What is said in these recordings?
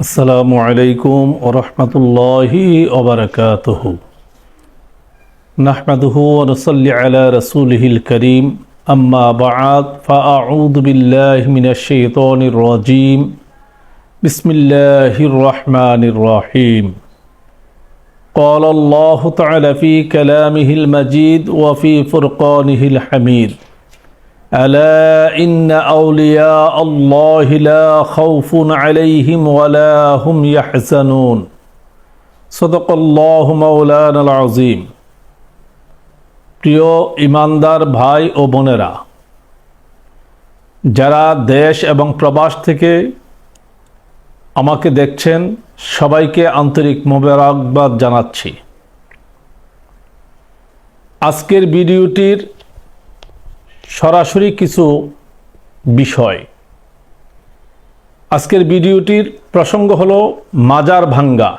السلام عليكم ورحمة الله وبركاته. نحمده ونصلي على رسوله الكريم. أما بعد فأعوذ بالله من الشيطان الرجيم. بسم الله الرحمن الرحيم. قال الله تعالى في كلامه المجيد وفي فرقانه الحميد. ألا إن أولياء الله لا خوف عليهم ولا هم يحزنون صدق الله مولانا العظيم প্রিয় ইমানদার ভাই ও বোনেরা যারা দেশ এবং প্রবাস থেকে আমাকে দেখছেন সবাইকে আন্তরিক মোবারকবাদ জানাচ্ছি আজকের ভিডিওটির সরাসরি কিছু বিষয়। আজকের ভিডিওটির প্রসঙ্গ হল মাজার ভাঙ্গা।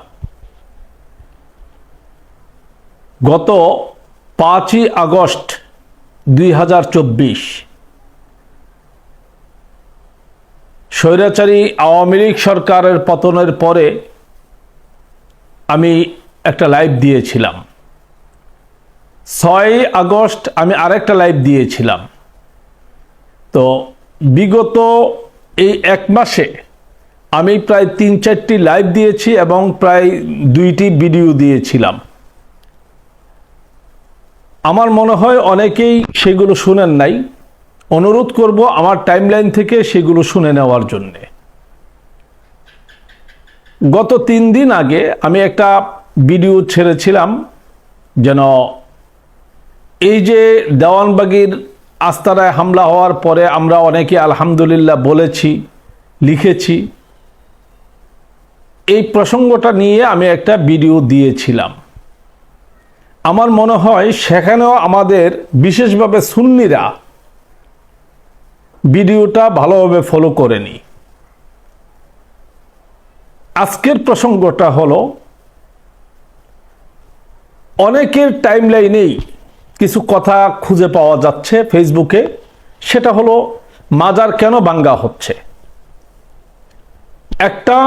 গত পাঁচই আগস্ট দুই হাজার চব্বিশ স্বৈরাচারী আওয়ামী লীগ সরকারের পতনের পরে আমি একটা লাইভ দিয়েছিলাম। ছয় আগস্ট আমি আরেকটা লাইভ দিয়েছিলাম। তো বিগত এই এক মাসে আমি প্রায় তিন চারটি লাইভ দিয়েছি এবং প্রায় দুইটি ভিডিও দিয়েছিলাম। আমার মনে হয় অনেকেই সেগুলো শুনেন নাই। অনুরোধ করব আমার টাইমলাইন থেকে সেগুলো শুনে নেওয়ার জন্যে। গত তিন দিন আগে আমি একটা ভিডিও ছেড়েছিলাম যেন এই যে দেওয়ানবাগির আস্তারায় হামলা হওয়ার পরে আমরা অনেকে আলহামদুলিল্লাহ বলেছি, লিখেছি। এই প্রসঙ্গটা নিয়ে আমি একটা ভিডিও দিয়েছিলাম। আমার মনে হয় সেখানেও আমাদের, বিশেষভাবে সুন্নিরা, ভিডিওটা ভালোভাবে ফলো করেনি। আজকের প্রসঙ্গটা হলো, অনেকের টাইম লাইনেই কিছু কথা খুঁজে পাওয়া যাচ্ছে ফেসবুকে। সেটা হলো, মাজার কেন বাঙ্গা হচ্ছে? একটা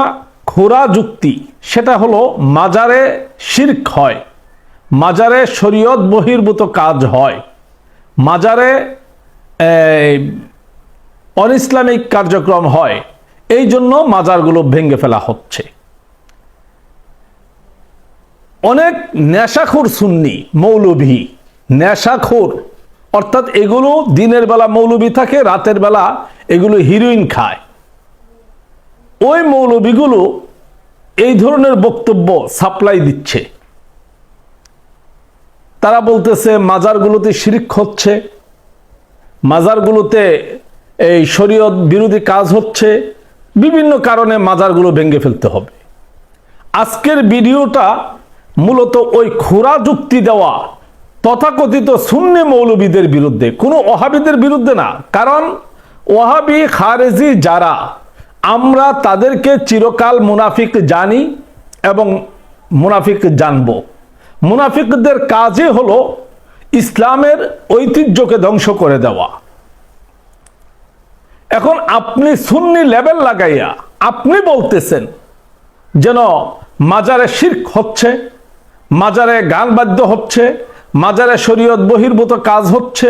খোরা যুক্তি, সেটা হলো, মাজারে শির্ক হয়, মাজারে শরীয়ত বহির্ভূত কাজ হয়, মাজারে অনইসলামিক কার্যক্রম হয়, এই জন্য মাজারগুলো ভেঙে ফেলা হচ্ছে। অনেক নেশাখুর সুন্নি, মৌলভী নেশাখোর। অর্থাৎ এগুলো দিনের বেলা মৌলবি থাকে, রাতের বেলা এগুলো হিরোইন খায়। ওই মৌলবিগুলো এই ধরনের বক্তব্য সাপ্লাই দিচ্ছে। তারা বলতেছে, মাজারগুলোতে শিরিক হচ্ছে, মাজারগুলোতে এই শরীয়ত বিরোধী কাজ হচ্ছে, বিভিন্ন কারণে মাজারগুলো ভেঙে ফেলতে হবে। আজকের ভিডিওটা মূলত ওই খোরা যুক্তি দেওয়া তথাকথিত সুন্নি মৌলবীদের বিরুদ্ধে, কোনো ওহাবিদের বিরুদ্ধে না। কারণ ওহাবি, খারেজি যারা, আমরা তাদেরকে চিরকাল মুনাফিক জানি এবং মুনাফিক জানব। মুনাফিকদের কাজে হলো ইসলামের ঐতিহ্যকে ধ্বংস করে দেওয়া। এখন আপনি সুন্নি লেভেল লাগাইয়া আপনি বলতেছেন যেন মাজারে শির্ক হচ্ছে, মাজারে গান বাদ্য হচ্ছে মাজারে শরীয়ত বহির্ভূত কাজ হচ্ছে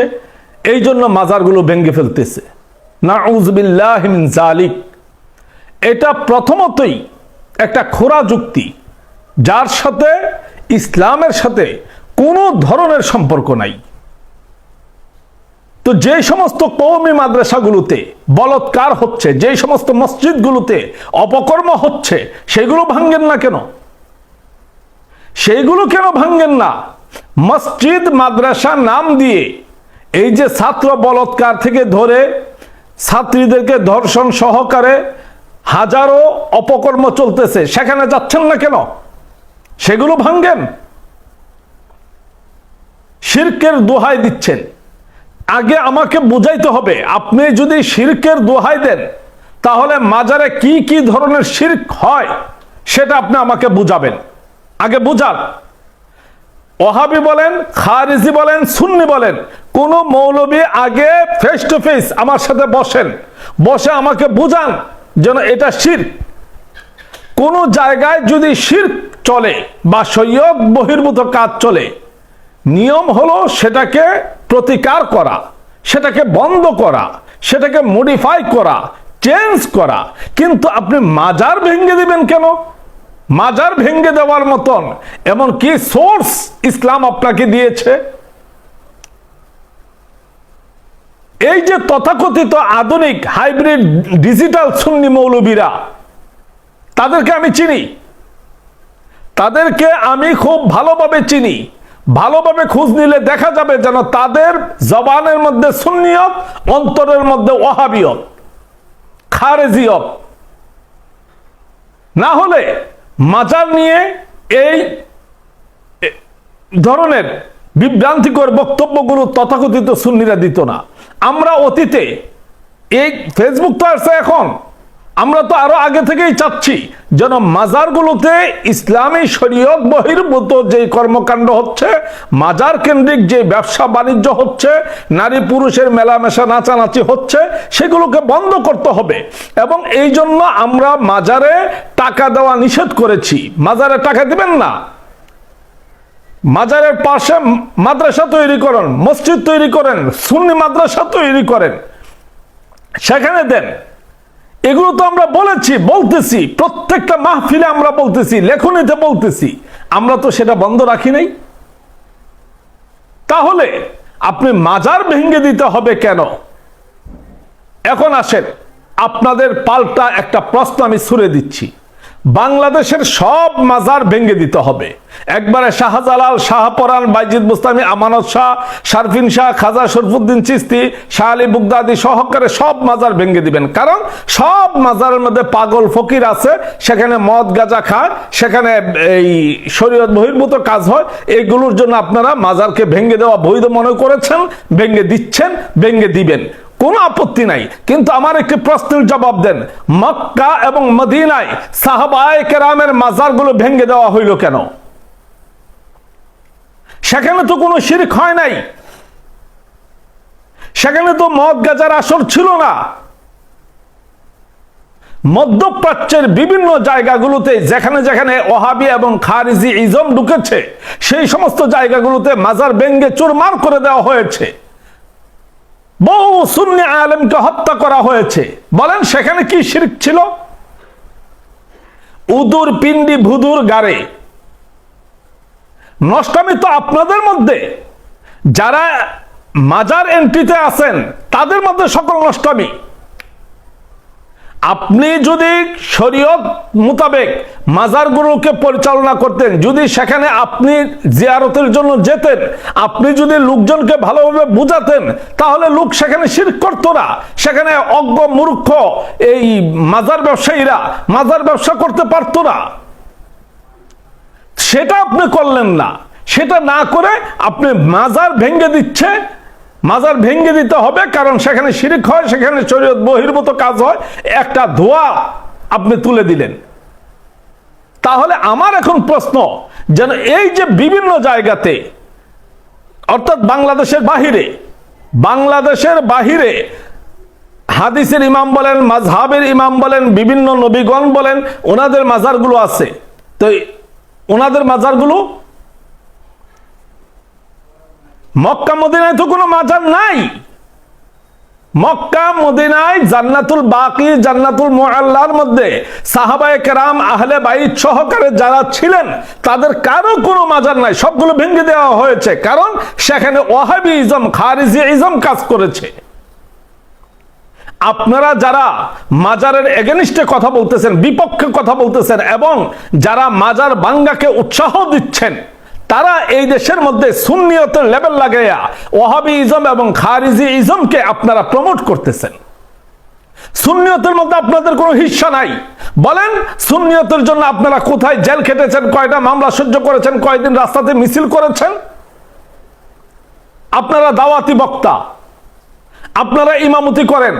এই জন্য মাজারগুলো ভেঙে ফেলতেছে। না উজবিল্লাহমিন জালিক এটা প্রথমতই একটা খোরা যুক্তি, যার সাথে ইসলামের সাথে কোনো ধরনের সম্পর্ক নাই। তো যে সমস্ত কৌমি মাদ্রাসাগুলোতে বলৎকার হচ্ছে, যে সমস্ত মসজিদগুলোতে অপকর্ম হচ্ছে, সেগুলো ভাঙ্গেন না কেন? সেইগুলো কেন ভাঙ্গেন না? মসজিদ মাদ্রাসা নাম দিয়ে এই যে ছাত্র বলৎকার থেকে ধরে ছাত্রীদেরকে ধর্ষণ সহকারে হাজারো অপকর্ম চলতেছে, সেখানে যাচ্ছেন না কেন? সেগুলো ভাঙ্গেন শির্কের দোহাই দিচ্ছেন। আগে আমাকে বুঝাইতে হবে, আপনি যদি শির্কের দোহাই দেন, তাহলে মাজারে কি কি ধরনের শির্ক হয়, সেটা আপনি আমাকে বুঝাবেন। আগে বুঝান। ওহাবি বলেন, খারিজি বলেন, সুন্নি বলেন, কোন মৌলবি আগে ফেস টু ফেস আমার সাথে বসেন, বসে আমাকে বুঝান যেন এটা শির। কোনো জায়গায় যদি শির চলে বা সৈয়দ বহির্ভূত কাজ চলে, নিয়ম হলো সেটাকে প্রতিকার করা, সেটাকে বন্ধ করা, সেটাকে মডিফাই করা চেঞ্জ করা। কিন্তু আপনি মাজার ভেঙে দিবেন কেন? মাজার ভেঙে দেওয়ার মতন এমন কি সোর্স ইসলাম আপনাকে দিয়েছে। এই যে তথাকথিত আধুনিক, হাইব্রিড, ডিজিটাল সুন্নি মৌলবীরা, তাদেরকে আমি চিনি। তাদেরকে আমি খুব ভালোভাবে চিনি। ভালোভাবে খোঁজ নিলে দেখা যাবে যেন তাদের জবানের মধ্যে সুন্নিয়ত, অন্তরের মধ্যে ওহাবিয়ত, খারেজিয়ত। না হলে মাজার নিয়ে এই ধরনের বিভ্রান্তিকর বক্তব্যগুলো তথাকথিত সুন্নিরা দিত না। আমরা অতীতে এই ফেসবুক তো আসছে এখন। আমরা তো আরও আগে থেকেই চাচ্ছি যেন মাজারগুলোতে ইসলামী শরীয়ত বহির্ভূত যে কর্মকাণ্ড হচ্ছে, মাজার কেন্দ্রিক যে ব্যবসা বাণিজ্য হচ্ছে, নারী পুরুষের মেলামেশা নাচানাচি হচ্ছে, সেগুলোকে বন্ধ করতে হবে। এবং এই জন্য আমরা মাজারে টাকা দেওয়া নিষেধ করেছি। মাজারে টাকা দিবেন না। মাজারের পাশে মাদ্রাসা তৈরি করেন, মসজিদ তৈরি করেন, সুন্নি মাদ্রাসা তৈরি করেন। সেখানে দেন। এগুলো তো আমরা বলেছি, বলতেছি। প্রত্যেকটা মাহফিলে আমরা বলতেছি, লেখনীতে বলতেছি। আমরা তো সেটা বন্ধ রাখি নাই। তাহলে আপনি মাজার ভেঙে দিতে হবে কেন? এখন আসেন, আপনাদের পাল্টা একটা প্রশ্ন আমি ছুড়ে দিচ্ছি। বাংলাদেশের সব মাজার ভেঙে দিতে হবে। একবারে শাহজালাল, শাহপরান বাইজিদ মুস্তামি, আমানত শাহ, শারফিন শাহ, খাজা শরফুদ্দিন চিস্তি, শাহ আলী বুগদাদি সহকারে সব মাজার ভেঙে দিবেন। কারণ সব মাজারের মধ্যে পাগল ফকির আছে, সেখানে মদ, গাঁজা খায়, সেখানে এই শরীয়ত বহির্ভূত কাজ হয়। এইগুলোর জন্য আপনারা মাজারকে ভেঙে দেওয়া বৈধ মনে করেছেন, ভেঙে দিচ্ছেন, ভেঙে দিবেন। কোনো আপত্তি নাই। কিন্তু আমার একটি প্রশ্নের জবাব দেন, মক্কা এবং মদিনায় সাহাবায়ে কেরামের মাজারগুলো ভেঙে দেওয়া হইল কেন? সেখানে তো কোনো শিরক হয় নাই। সেখানে তো মদ গাজার আসর ছিল না। মধ্যপ্রাচ্যের বিভিন্ন জায়গাগুলোতে যেখানে যেখানে ওহাবি এবং খারিজি ইজম ঢুকেছে, সেই সমস্ত জায়গাগুলোতে মাজার ব্যঙ্গে চুরমার করে দেওয়া হয়েছে। বহু সুন্নি আলেমকে হত্যা করা হয়েছে। বলেন সেখানে কি শিরিক ছিল? উদুর পিন্ডি ভুদুর গাড়ে নষ্টামি তো আপনাদের মধ্যে। যারা মাজার এন্ট্রিতে আছেন, তাদের মধ্যে সকল নষ্টামি। আপনি যদি শরীয়ত মোতাবেক মাজারগুলোকে পরিচালনা করতেন, যদি সেখানে আপনি জিয়ারতের জন্য যেতেন, আপনি যদি লোকজনকে ভালোভাবে বুঝাতেন, তাহলে লোক সেখানে শির করতো না। সেখানে অজ্ঞ মূর্খ এই মাজার ব্যবসায়ীরা মাজার ব্যবসা করতে পারতো না। সেটা আপনি করলেন না। সেটা না করে আপনি মাজার ভেঙে দিচ্ছে মাজার ভেঙে দিতে হবে, কারণ সেখানে শিরিক হয়, সেখানে শরীয়ত বহির্ভূত কাজ হয়। একটা ধোয়া আপনি তুলে দিলেন। তাহলে আমার এখন প্রশ্ন, যেন এই যে বিভিন্ন জায়গাতে, অর্থাৎ বাংলাদেশের বাহিরে বাংলাদেশের বাহিরে হাদিসের ইমাম বলেন মাঝহাবের ইমাম বলেন, বিভিন্ন নবীগণ বলেন, ওনাদের মাজারগুলো আছে। তো ওনাদের মাজারগুলো মক্কা মদিনায় তো কোনো মাজার নাই। মক্কা মদিনায় জান্নাতুল বাকি, জান্নাতুল মোয়াল্লার মধ্যে সাহাবায়ে কেরাম, আহলে বাইত সহকারে যারা ছিলেন, তাদের কারও কোনো মাজার নাই। সবগুলো ভেঙে দেওয়া হয়েছে। কারণ সেখানে ওয়াহাবি ইজম খারিজি ইজম কাজ করেছে। আপনারা যারা মাজারের এগেনিস্টে কথা বলতেছেন, বিপক্ষে কথা বলতেছেন এবং যারা মাজার বাঙ্গাকে উৎসাহ দিচ্ছেন তারা এই দেশের মধ্যে সুন্নিয়তের লেভেল লাগাইয়া ওহাবি ইজম এবং খারিজি ইজমকে আপনারা প্রমোট করতেছেন। সুন্নিয়তের মধ্যে আপনাদের কোনো হিস্সা নাই। বলেন, সুন্নিয়তের জন্য আপনারা কোথায় জেল খেটেছেন, কয়টা মামলা সহ্য করেছেন, কয়দিন রাস্তাতে মিছিল করেছেন? আপনারা দাওয়াতি বক্তা। আপনারা ইমামতি করেন।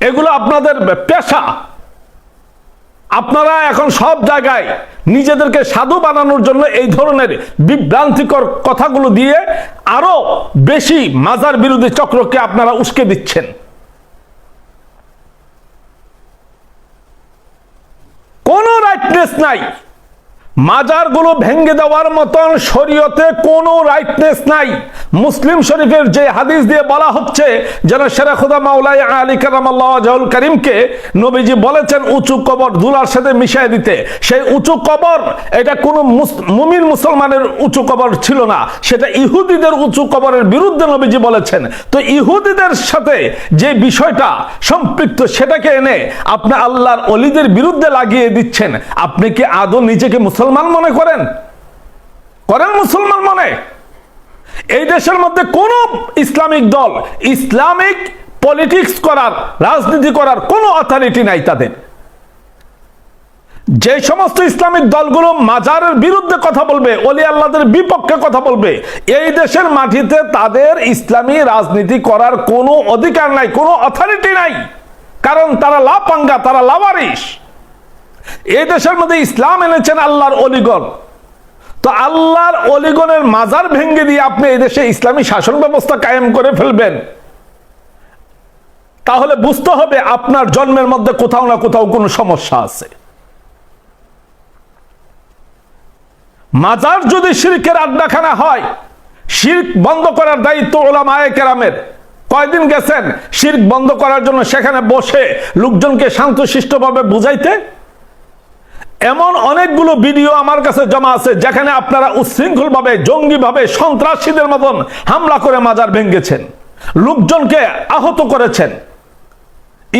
এগুলো আপনাদের পেশা। আপনারা এখন সব জায়গায় নিজেদেরকে সাধু বানানোর জন্য এই ধরনের বিভ্রান্তিকর কথাগুলো দিয়ে আরও বেশি মাজার বিরোধী চক্রকে আপনারা উস্কে দিচ্ছেন। কোন রাইটনেস নাই। মাজারগুলো ভেঙ্গে দেওয়ার মতন শরীয়তে কোনো রাইটনেস নাই। মুসলিম শরীফের যে হাদিস দিয়ে বলা হচ্ছে যেন শেরাখুদা মাওলাই আলী কারামাল্লাহ করিমকে নবীজি বলেছেন উঁচু কবর দুলার সাথে মিশিয়ে দিতে। সেই উঁচু কবর, এটা কোনো মুমিন মুসলমানের উঁচু কবর ছিল না। সেটা ইহুদিদের উঁচু কবরের বিরুদ্ধে নবীজি বলেছেন। তো ইহুদিদের সাথে যে বিষয়টা সম্পৃক্ত, সেটাকে এনে আপনি আল্লাহর অলিদের বিরুদ্ধে লাগিয়ে দিচ্ছেন। আপনি কি আদৌ নিজেকে মুসলমান মনে করেন? করেন মুসলমান মনে? এই দেশের মধ্যে কোন ইসলামিক দল, ইসলামিক পলিটিক্স করার, রাজনীতি করার কোনো অথরিটি নাই তাদের। যে সমস্ত ইসলামিক দলগুলো মাজারের বিরুদ্ধে কথা বলবে অলি আল্লাহদের বিপক্ষে কথা বলবে, এই দেশের মাটিতে তাদের ইসলামী রাজনীতি করার কোনো অধিকার নাই, কোনো অথরিটি নাই। কারণ তারা লাপাঙ্গা, তারা লাভারিস এই দেশের মধ্যে ইসলাম এনেছেন আল্লাহর অলিগণ। তো আল্লাহর অলিগণের মাজার ভেঙ্গে দিয়ে আপনি এই দেশে ইসলামী শাসন ব্যবস্থা কায়েম করে ফেলবেন। তাহলে বুঝতে হবে আপনার জন্মের মধ্যে কোথাও না কোথাও কোনো সমস্যা আছে। মাজার যদি শিরকের আড্ডাখানা হয়, শির্ক বন্ধ করার দায়িত্ব ওলামায়ে কেরামের। কয়দিন গেছেন? শির্ক বন্ধ করার জন্য সেখানে বসে লোকজনকে শান্তশিষ্টভাবে বুঝাইতে এমন অনেকগুলো ভিডিও আমার কাছে জমা আছে, যেখানে আপনারা উচ্ছৃঙ্খলভাবে, জঙ্গিভাবে, সন্ত্রাসীদের মতন হামলা করে মাজার ভেঙ্গেছেন লোকজনকে আহত করেছেন।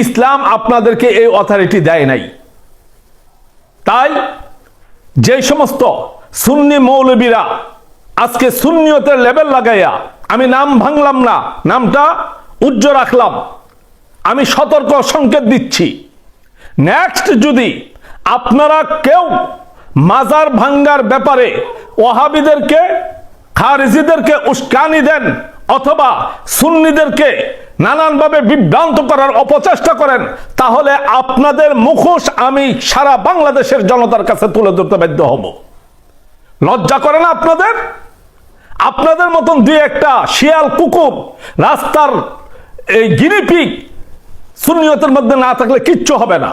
ইসলাম আপনাদেরকে এই অথরিটি দেয় নাই। তাই যে সমস্ত সুন্নি মৌলবীরা আজকে সুন্নিয়তের লেভেল লাগাইয়া আমি নাম ভাঙলাম না, নামটা উজ্জ রাখলাম, আমি সতর্ক সংকেত দিচ্ছি। নেক্সট যদি আপনারা কেউ মাজার ভাঙ্গার ব্যাপারে ওহাবিদেরকে, খারিজিদেরকে উস্কানি দেন অথবা সুন্নিদেরকে নানানভাবে বিভ্রান্ত করার অপচেষ্টা করেন, তাহলে আপনাদের মুখোশ আমি সারা বাংলাদেশের জনতার কাছে তুলে ধরতে বাধ্য হব। লজ্জা করে না আপনাদের? আপনাদের মতন দুই একটা শিয়াল কুকুর রাস্তার এই গিরিপিক সুন্নিয়তের মধ্যে না থাকলে কিচ্ছু হবে না।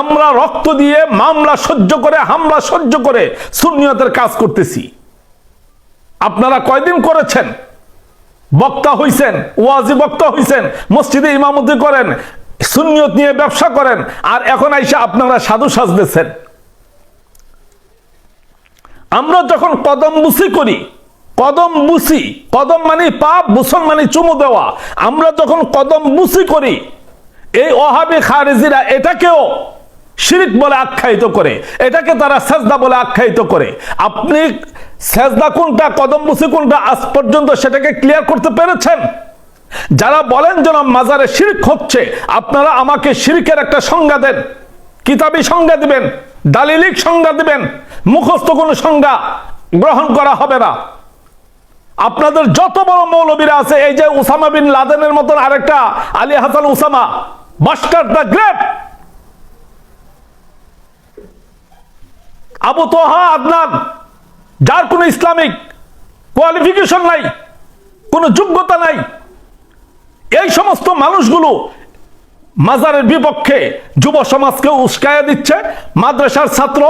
আমরা রক্ত দিয়ে মামলা সহ্য করে, হামলা সহ্য করে সুনিয়তের কাজ করতেছি। আপনারা কয়দিন করেছেন? বক্তা হইছেন, ওয়াজি বক্তা হইছেন, মসজিদে ইমামতি করেন সুনিয়ত নিয়ে ব্যবসা করেন, আর এখন আইসা আপনারা সাধু সাজতেছেন। আমরা যখন কদম বুসি করি, কদম বুসি কদম মানে পাপ বুসন মানে চুমু দেওয়া। আমরা যখন কদম বুসি করি, এই অহাবি খারেজিরা এটাকেও শিরিক বলে আখ্যায়িত করে, এটাকে তারা সেজদা বলে আখ্যায়িত করে। আপনি সেজদা কোনটা কদম বুসি কোনটা, আজ পর্যন্ত সেটাকে ক্লিয়ার করতে পেরেছেন? যারা বলেন যেন মাজারে শিরিক হচ্ছে, আপনারা আমাকে শিরিকের একটা সংজ্ঞা দেন। কিতাবি সংজ্ঞা দিবেন, দালিলিক সংজ্ঞা দিবেন, মুখস্থ কোনো সংজ্ঞা গ্রহণ করা হবে না। আপনাদের যত বড় মৌলবীরা আছে, এই যে উসামা বিন লাদেনের মতন আরেকটা, Ali Hasan Usama buster the great Abu Toha, Adnan, যার কোনো ইসলামিক কোয়ালিফিকেশন নাই, কোনো যোগ্যতা নাই, এই সমস্ত মানুষগুলো মাজারের বিপক্ষে যুব সমাজকে উস্কায়া দিচ্ছে। মাদ্রাসার ছাত্র,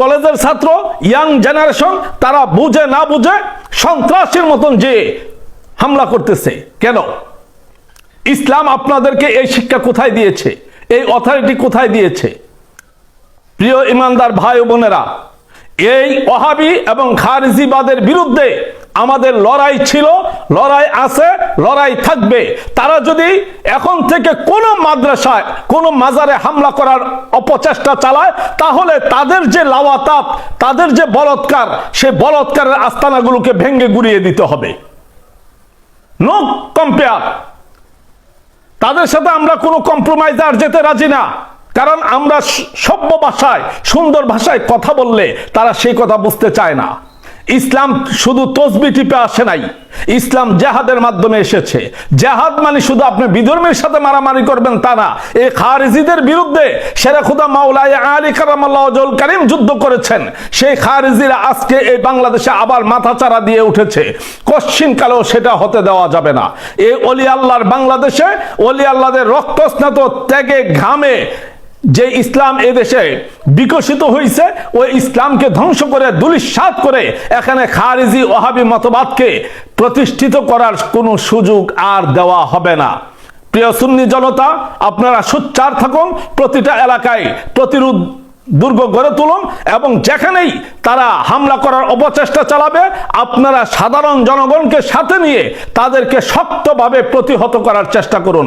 কলেজের ছাত্র ইয়াং জেনারেশন তারা বুঝে না বুঝে সন্ত্রাসীর মতন যে হামলা করতেছে। কেন? ইসলাম আপনাদেরকে এই শিক্ষা কোথায় দিয়েছে? এই অথরিটি কোথায় দিয়েছে? প্রিয় ইমানদার ভাই বোনেরা, এই ওহাবি এবং খারিজিবাদের বিরুদ্ধে আমাদের লড়াই ছিল, লড়াই আছে, লড়াই থাকবে। তারা যদি এখন থেকে কোনো মাদ্রাসায়, কোনো মাজারে হামলা করার অপচেষ্টা চালায়, তাহলে তাদের যে লাওয়াতাপ, তাদের যে বলৎকার, সে বলৎকারের আস্তানাগুলোকে ভেঙ্গে গুড়িয়ে দিতে হবে। নো কম্পেয়ার তাদের সাথে আমরা কোনো কম্প্রোমাইজ আর যেতে রাজি না। কারণ আমরা সভ্য ভাষায়, সুন্দর ভাষায় কথা বললে তারা সেই কথা বুঝতে চায় না। ইসলাম শুধু তসবি টিপে আসে নাই। ইসলাম জেহাদের মাধ্যমে এসেছে। জেহাদ মানে শুধু আপনি বিধর্মীর সাথে মারামারি করবেন তা না। এই খারিজিদের বিরুদ্ধে সেরা খুদা মাওলায় আলী কারামাল্লাহ করিম যুদ্ধ করেছেন। সেই খারিজিরা আজকে এই বাংলাদেশে আবার মাথাচাড়া দিয়ে উঠেছে। কশ্চিন কালেও সেটা হতে দেওয়া যাবে না। এই অলি আল্লাহর বাংলাদেশে অলি আল্লাহদের রক্তস্নাত ত্যাগে ঘামে যে ইসলাম এদেশে বিকশিত হয়েছে ওই ইসলামকে ধ্বংস করে দুলিশ্বাত করে, এখানে খারিজি ওহাবি মতবাদকে প্রতিষ্ঠিত করার কোনো সুযোগ আর দেওয়া হবে না। প্রিয় সুন্নি জনতা, আপনারা সোচ্চার থাকুন, প্রতিটা এলাকায় প্রতিরোধ দুর্গ গড়ে তুলুন এবং যেখানেই তারা হামলা করার অপচেষ্টা চালাবে, আপনারা সাধারণ জনগণকে সাথে নিয়ে তাদেরকে শক্তভাবে প্রতিহত করার চেষ্টা করুন।